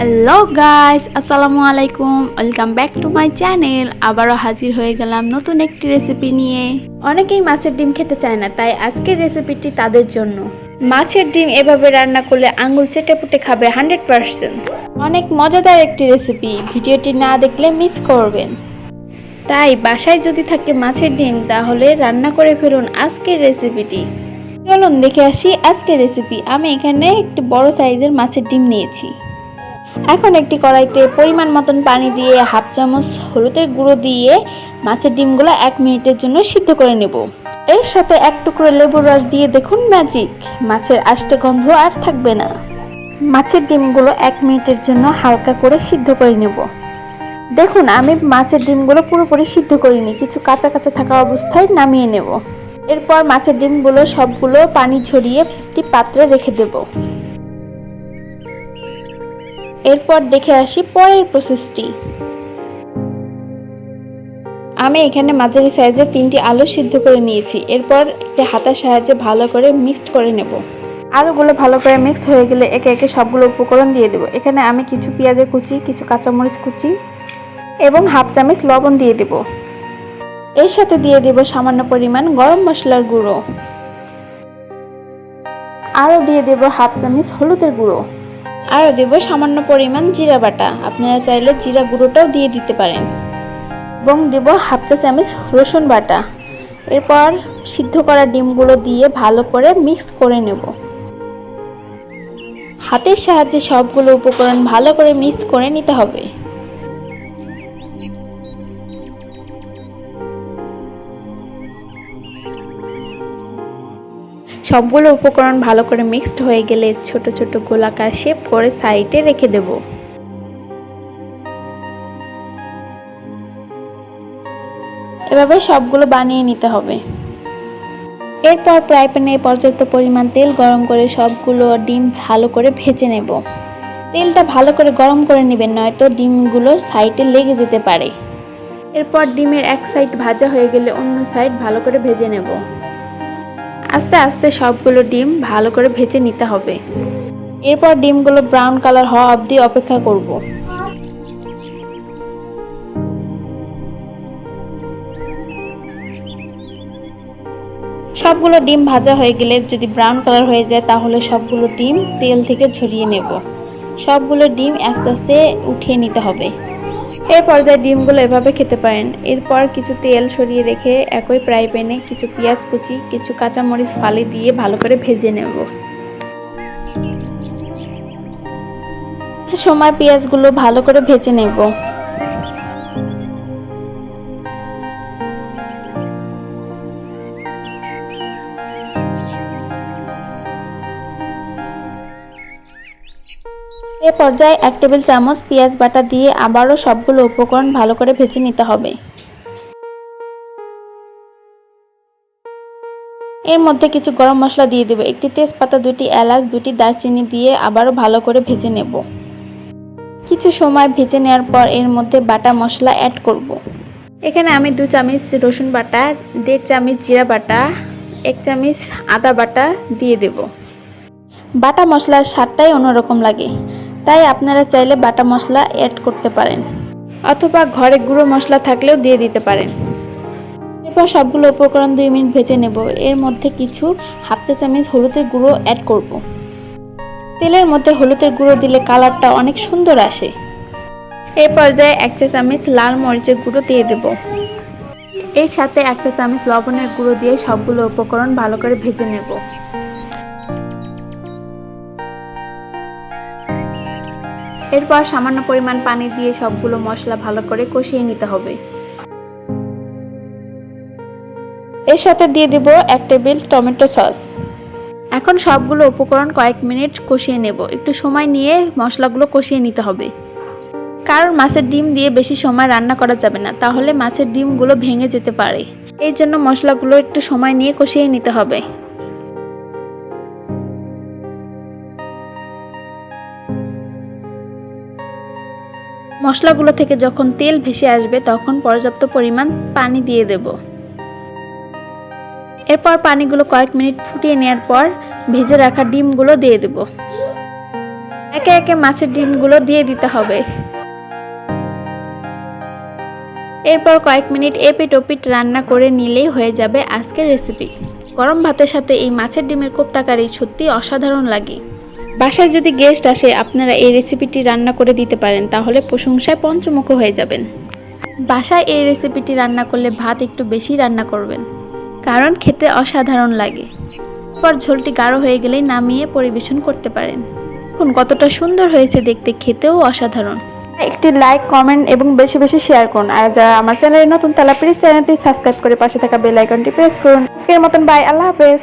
Hello guys আসসালামু আলাইকুম welcome back to my channel আবারও হাজির হয়ে গেলাম নতুন একটি রেসিপি নিয়ে। অনেকেই মাছের ডিম খেতে চায় না তাই আজকের রেসিপিটি তাদের জন্য। মাছের ডিম এভাবে রান্না করলে আঙুল চেটে পুটে খাবে হান্ড্রেড পারসেন্ট। অনেক মজাদার একটি রেসিপি ভিডিওটি না দেখলে মিস করবেন। তাই বাসায় যদি থাকে মাছের ডিম তাহলে রান্না করে ফেলুন আজকের রেসিপিটি চলুন দেখে আসি আজকের রেসিপি আমি এখানে একটি বড় সাইজের মাছের ডিম নিয়েছি। এখন একটি কড়াইতে পরিমাণ মতন পানি দিয়ে হাফ চামচ হলুদের গুঁড়ো দিয়ে মাছের ডিমগুলো এক মিনিটের জন্য সিদ্ধ করে নেব। এর সাথে এক টুকরো লেবুর রস দিয়ে দেখুন ম্যাজিক মাছের আষ্টে গন্ধ আর থাকবে না। মাছের ডিমগুলো এক মিনিটের জন্য হালকা করে সিদ্ধ করে নেব। দেখুন, আমি মাছের ডিমগুলো পুরোপুরি সিদ্ধ করিনি, কিছু কাঁচা কাঁচা থাকা অবস্থায় নামিয়ে নেব। এরপর মাছের ডিমগুলো সবগুলো পানি ঝরিয়ে একটি পাত্রে রেখে দেবো। এরপর দেখে আসি পরের প্রসেসটি। আমি এখানে মাঝারি সাইজে তিনটি আলু সিদ্ধ করে নিয়েছি। এরপর একটি হাতার সাহায্যে ভালো করে মিক্সড করে নেব। আলুগুলো ভালো করে মিক্সড হয়ে গেলে একে একে সবগুলো উপকরণ দিয়ে দেবো। এখানে আমি কিছু পেঁয়াজের কুচি কিছু কাঁচামরিচ কুচি এবং হাফ চামচ লবণ দিয়ে দেব। এর সাথে দিয়ে দেব সামান্য পরিমাণ গরম মশলার গুঁড়ো। আরও দিয়ে দেব হাফ চামচ হলুদের গুঁড়ো। আরও দেব সামান্য পরিমাণ জিরা বাটা। আপনারা চাইলে জিরা গুঁড়োটাও দিয়ে দিতে পারেন। এবং দেব হাফ চা চামচ রসুন বাটা। এরপর সিদ্ধ করা ডিমগুলো দিয়ে ভালো করে মিক্স করে নেব। হাতের সাহায্যে সবগুলো উপকরণ ভালো করে মিক্স করে নিতে হবে। সবগুলো উপকরণ ভালো করে মিক্সড হয়ে গেলে ছোট ছোট গোলাকার শেপ করে সাইডে রেখে দেব। এভাবে সবগুলো বানিয়ে নিতে হবে। এরপর ফ্রাই প্যানে পর্যাপ্ত পরিমাণ তেল গরম করে সবগুলো ডিম ভালো করে ভেজে নেব। তেলটা ভালো করে গরম করে নেবেন, নয়তো ডিমগুলো সাইডে লেগে যেতে পারে। এরপর ডিমের এক সাইড ভাজা হয়ে গেলে অন্য সাইড ভালো করে ভেজে নেব। আস্তে আস্তে সবগুলো ডিম ভালো করে ভেজে নিতে হবে। এরপর ডিমগুলো ব্রাউন কালার হওয়া অবধি অপেক্ষা করব। সবগুলো ডিম ভাজা হয়ে গেলে যদি ব্রাউন কালার হয়ে যায়, তাহলে সবগুলো ডিম তেল থেকে ঝরিয়ে নেব। সবগুলো ডিম আস্তে আস্তে উঠিয়ে নিতে হবে। এই পর্যায়ে ডিমগুলো এভাবে খেতে পারেন। এরপর কিছু তেল সরিয়ে রেখে একই ফ্রাই প্যানে কিছু পেঁয়াজ কুচি, কিছু কাঁচামরিচ ফালি দিয়ে ভালো করে ভেজে নেব। সময় পেঁয়াজগুলো ভালো করে ভেজে নেব। এ পর্যায়ে এক টেবিল চামচ পেঁয়াজ বাটা দিয়ে আবারও সবগুলো উপকরণ ভালো করে ভেজে নিতে হবে। এর মধ্যে কিছু গরম মশলা দিয়ে দেবো। একটি তেজপাতা, দুটি এলাচ, দুটি দারচিনি দিয়ে আবারও ভালো করে ভেজে নেব। কিছু সময় ভেজে নেওয়ার পর এর মধ্যে বাটা মশলা অ্যাড করব। এখানে আমি দু চামচ রসুন বাটা, দেড় চামচ জিরা বাটা, এক চামচ আদা বাটা দিয়ে দেব। বাটা মশলার স্বাদটাই অন্যরকম লাগে। তাই আপনারা চাইলে বাটা মশলা অ্যাড করতে পারেন। অথবা ঘরে গুঁড়ো মশলা থাকলেও দিয়ে দিতে পারেন। এরপর সবগুলো উপকরণ দুই মিনিট ভেজে নেব। এর মধ্যে কিছু হাফ চা চামচ হলুদের গুঁড়ো অ্যাড করব। তেলের মধ্যে হলুদের গুঁড়ো দিলে কালারটা অনেক সুন্দর আসে। এই পর্যায়ে এক চা চামচ লাল মরিচের গুঁড়ো দিয়ে দেব। এর সাথে এক চা চামচ লবণের গুঁড়ো দিয়ে সবগুলো উপকরণ ভালো করে ভেজে নেব। এরপর সামান্য পরিমাণ পানি দিয়ে সবগুলো মশলা ভালো করে কষিয়ে নিতে হবে। এর সাথে দিয়ে দেব এক টেবিল টমেটো সস। এখন সবগুলো উপকরণ কয়েক মিনিট কষিয়ে নেব। একটু সময় নিয়ে মশলাগুলো কষিয়ে নিতে হবে। কারণ মাছের ডিম দিয়ে বেশি সময় রান্না করা যাবে না, তাহলে মাছের ডিমগুলো ভেঙে যেতে পারে। এই জন্য মশলাগুলো একটু সময় নিয়ে কষিয়ে নিতে হবে। মশলাগুলো থেকে যখন তেল ভেসে আসবে, তখন পর্যাপ্ত পরিমাণ পানি দিয়ে দেব। এরপর পানিগুলো কয়েক মিনিট ফুটিয়ে নেওয়ার পর ভেজে রাখা ডিমগুলো দিয়ে দেব। একে একে মাছের ডিমগুলো দিয়ে দিতে হবে। এরপর কয়েক মিনিট এপিট ওপিট রান্না করে নিলেই হয়ে যাবে আজকের রেসিপি। গরম ভাতের সাথে এই মাছের ডিমের কোপ্তাকারি সত্যি অসাধারণ লাগে। বাসায় যদি গেস্ট আসে আপনারা এই রেসিপিটি রান্না করে দিতে পারেন তাহলে প্রশংসায় পঞ্চমুখ হয়ে যাবেন। বাসায় এই রেসিপিটি রান্না করলে ভাত একটু বেশি রান্না করবেন কারণ খেতে অসাধারণ লাগে। পর ঝোলটি গাঢ় হয়ে গেলেই নামিয়ে পরিবেশন করতে পারেন। এখন কতটা সুন্দর হয়েছে দেখতে খেতেও অসাধারণ। একটি লাইক কমেন্ট এবং বেশি বেশি শেয়ার করুন। আর যারা আমার চ্যানেলে নতুন তারা প্লিজ চ্যানেলটি সাবস্ক্রাইব করে পাশে থাকা বেল আইকনটি প্রেস করুন। আজকের মতন বাই আল্লাহ হাফেজ।